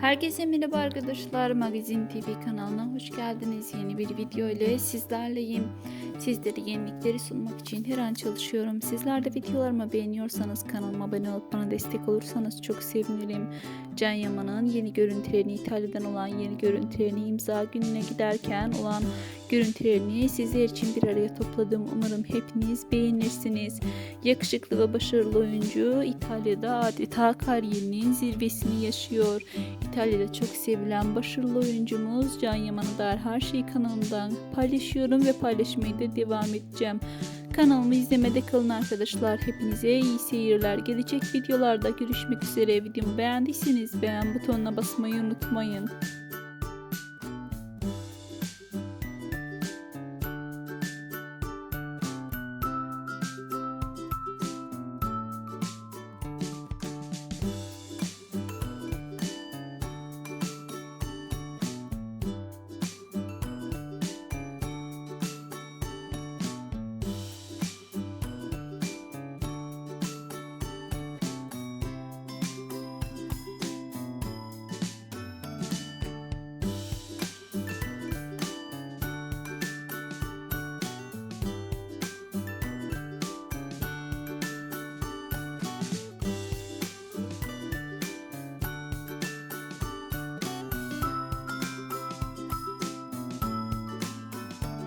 Herkese merhaba arkadaşlar. Magazin TV kanalına hoş geldiniz. Yeni bir video ile sizlerleyim. Sizlere yenilikleri sunmak için her an çalışıyorum. Sizler de videolarımı beğeniyorsanız kanalıma abone olup bana destek olursanız çok sevinirim. Can Yaman'ın yeni görüntülerini İtalya'dan olan yeni görüntülerini imza gününe giderken olan görüntülerini sizler için bir araya topladım. Umarım hepiniz beğenirsiniz. Yakışıklı ve başarılı oyuncu İtalya'da adeta kariyerinin zirvesini yaşıyor. İtalya'da çok sevilen başarılı oyuncumuz Can Yaman'a dair her şeyi kanalımdan paylaşıyorum ve paylaşmaya da devam edeceğim. Kanalımı izlemede kalın arkadaşlar. Hepinize iyi seyirler. Gelecek videolarda görüşmek üzere. Videomu beğendiyseniz beğen butonuna basmayı unutmayın.